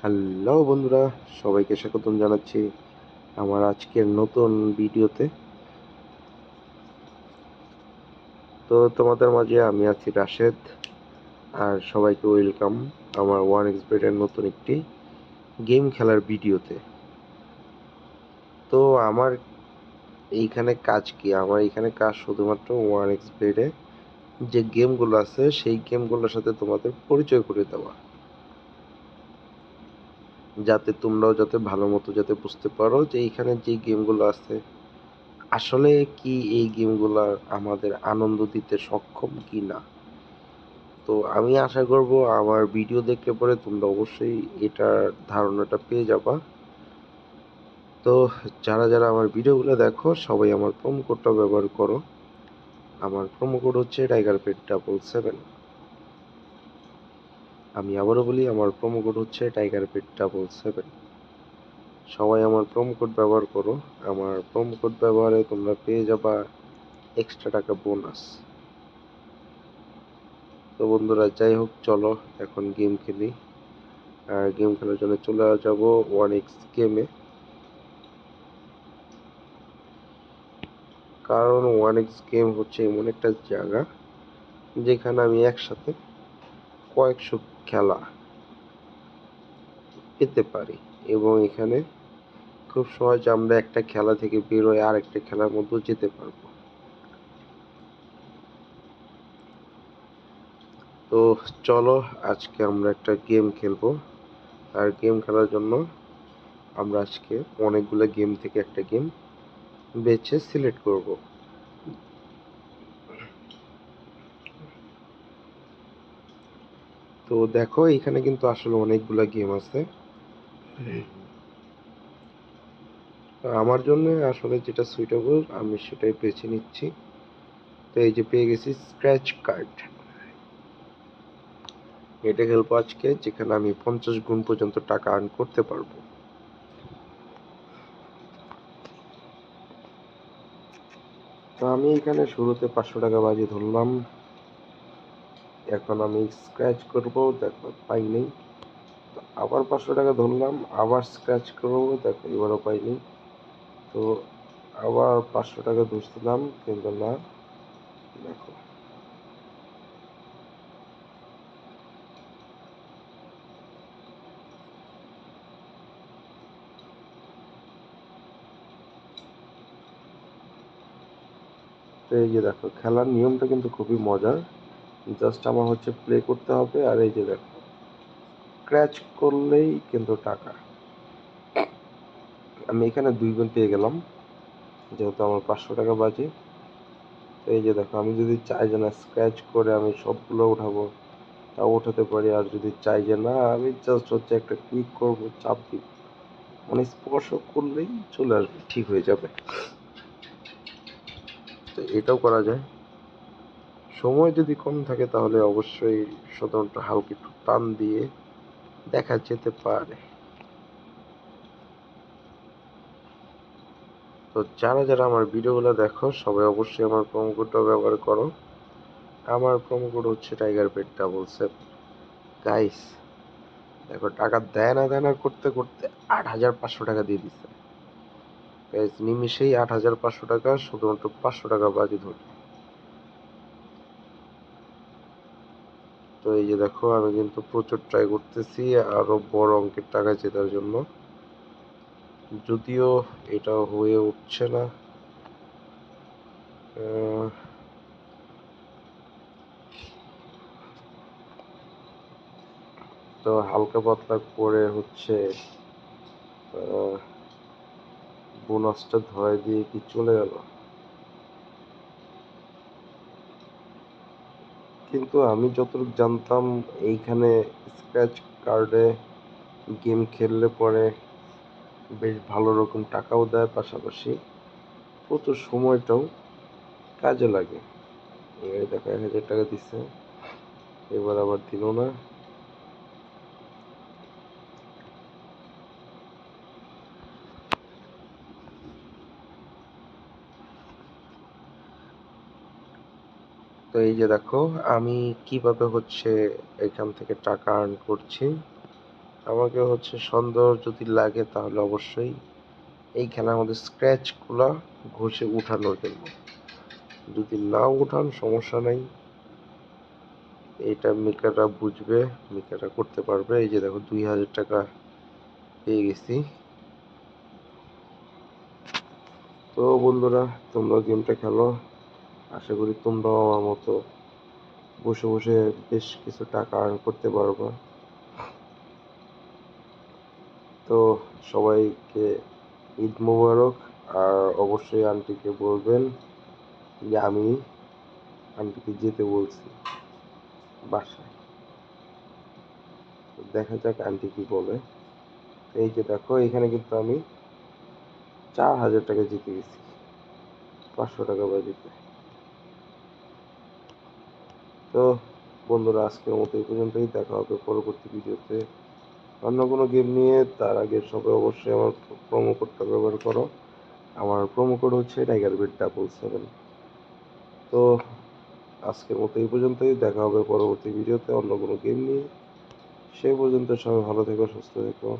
Hello বন্ধুরা, সবাইকে স্বাগতম জানাচ্ছি আমার আজকের নতুন ভিডিওতে। তো তোমাদের মাঝে আমি আছি রাশেদ, আর সবাইকে ওয়েলকাম আমার ওয়ান এক্স বেডের নতুন একটি গেম খেলার ভিডিওতে। তো আমার এইখানে কাজ কি? আমার এইখানে কাজ শুধুমাত্র ওয়ান এক্স বেডে যে গেমগুলো আছে, সেই গেমগুলোর সাথে তোমাদের পরিচয় করে দেওয়া। যাতে তোমরাও যাতে ভালো মতো যাতে বুঝতে পারো যে এইখানে যে গেমগুলো আছে, আসলে কি এই গেমগুলো আমাদের আনন্দ দিতে সক্ষম কি না তো আমি আশা করব আমার ভিডিও দেখলে পরে তোমরা অবশ্যই এটার ধারণাটা পেয়ে যাবা। তো যারা যারা আমার ভিডিওগুলো দেখো, সবাই আমার প্রোমো কোডটা ব্যবহার করো। আমার প্রোমো কোড হচ্ছে টাইগার পেট ডাবল সেভেন আমি আবারও বলি, আমার প্রোমো কোড হচ্ছে টাইগার পেট ডাবল সেভেন সবাই আমার প্রোমো কোড ব্যবহার করো। আমার প্রোমো কোড ব্যবহারে তোমরা পেয়ে যাবা এক্সট্রা টাকা বোনাস তো বন্ধুরা, যাই হোক, চলো এখন গেম খেলি। আর গেম খেলার জন্য চলে যাব ওয়ান এক্স গেমে কারণ ওয়ান এক্স গেম হচ্ছে এমন একটা জায়গা, যেখানে আমি একসাথে কয়েকশো খেলা পেতে পারি এবং এখানে খুব সহজে আমরা একটা খেলা থেকে বেরোয় আরেকটা খেলার মধ্যে যেতে পারব। তো চলো আজকে আমরা একটা গেম খেলব। আর গেম খেলার জন্য আমরা আজকে অনেকগুলো গেম থেকে একটা গেম বেছে সিলেক্ট করব। তো দেখো এখানে কিন্তু আসলে অনেকগুলো গেম আছে। আমার জন্য আসলে যেটা সুইটেবল আমি সেটাই বেছে নিচ্ছি। তো এই যে পেয়ে গেছি স্ক্র্যাচ কার্ড এটা খেলব আজকে যেখানে আমি পঞ্চাশ গুণ পর্যন্ত টাকা আর্ন করতে পারব। তো আমি এখানে শুরুতে পাঁচশো টাকা বাজি ধরলাম। এখন আমি স্ক্র্যাচ করব, দেখো পাইনি। আবার পাঁচশো টাকা ধরলাম, আবার স্ক্র্যাচ করব, দেখো এবারও পাইনি। তো আবার পাঁচশো টাকা ধরছিলাম, কিন্তু না, দেখো। তো এই যে দেখো, খেলার নিয়মটা কিন্তু খুবই মজার। জাস্ট আমার হচ্ছে প্লে করতে হবে, আর এই যে দেখো ক্র্যাচ করলেই কিন্তু টাকা। আমি এখানে দুই গুণ পেয়ে গেলাম, যেহেতু আমার পাঁচশো টাকা বাজে। তো এই যে দেখো, আমি যদি চাই যে না স্ক্র্যাচ করে আমি সবগুলো উঠাবো, তাও উঠাতে পারি, আর যদি চাই যে না, আমি জাস্ট হচ্ছে একটা ক্লিক করব, চাপ দিব মানে স্পর্শ করলেই চলে আসবে, ঠিক হয়ে যাবে। তো এটাও করা যায়। সময় যদি কম থাকে তাহলে অবশ্যই সাধারণত হালকা একটু টান দিয়ে দেখা যেতে পারে। তো যারা যারা আমার ভিডিওগুলো দেখো, সবাই অবশ্যই আমার প্রোমো কোডটা ব্যবহার করো। আমার প্রোমো কোড হচ্ছে tiger pet double seven guys দেখো, টাকা দেয় না দেয় না করতে করতে আট হাজার পাঁচশো টাকা দিয়ে দিচ্ছে গাইস নিমিশেই আট হাজার পাঁচশো টাকা, শুধুমাত্র পাঁচশো টাকা বাজি ধরে তো এই যে দেখো, আমি কিন্তু প্রচুর ট্রাই করতেছি আরও বড় অঙ্কের টাকা জেতার জন্য। যদিও এটা হয়ে উঠছে না। তো হালকা পাতলা করে হচ্ছে বোনাসটা ধরাই দিয়ে কি চলে গেল? কিন্তু আমি যতটুকু জানতাম, এইখানে স্ক্র্যাচ কার্ডে গেম খেললে পরে বেশ ভালো রকম টাকাও দেয়, পাশাপাশি প্রচুর সময়টাও কাজে লাগে। দেখো এক হাজার টাকা দিচ্ছে। এবার আবার দিল না। তো এই যে দেখো, আমি কীভাবে হচ্ছে এখান থেকে টাকা আর্ন করছি? আমাকে হচ্ছে সন্দেহ যদি লাগে তাহলে অবশ্যই এই খেলার মধ্যে স্ক্র্যাচগুলো ঘষে উঠানোর জন্য। যদি না উঠান, সমস্যা নাই। এটা মিকাটা বুঝবে মিকাটা করতে পারবে। এই যে দেখো, দুই হাজার টাকা পেয়ে গেছি। তো বন্ধুরা, তোমরা গেমটা খেলো। আশা করি তোমরাও আমার মতো বসে বসে বেশ কিছু টাকা আর্ন করতে পারবা। তো সবাইকে ঈদ মোবারক, আর অবশ্যই আন্টিকে বলবেন যে আমি আন্টিকে যেতে বলছি বাসায়। দেখা যাক আন্টি কি বলে। এই যে দেখো, এখানে কিন্তু আমি চার হাজার টাকা জিতে গেছি। পাঁচশো টাকা বাজিতে। তো বন্ধুরা, আজকের মতো এই পর্যন্তই। দেখা হবে পরবর্তী ভিডিওতে। অন্য কোনো গেম নিয়ে, তার আগে সবাই অবশ্যই আমার প্রোমো কোডটা ব্যবহার করো। আমার প্রোমো কোড হচ্ছে টাইগার বিট ডাবল সেভেন তো আজকের মতো এই পর্যন্তই। দেখা হবে পরবর্তী ভিডিওতে অন্য কোনো গেম নিয়ে। সেই পর্যন্ত সবাই ভালো থেকো, সুস্থ থেকো।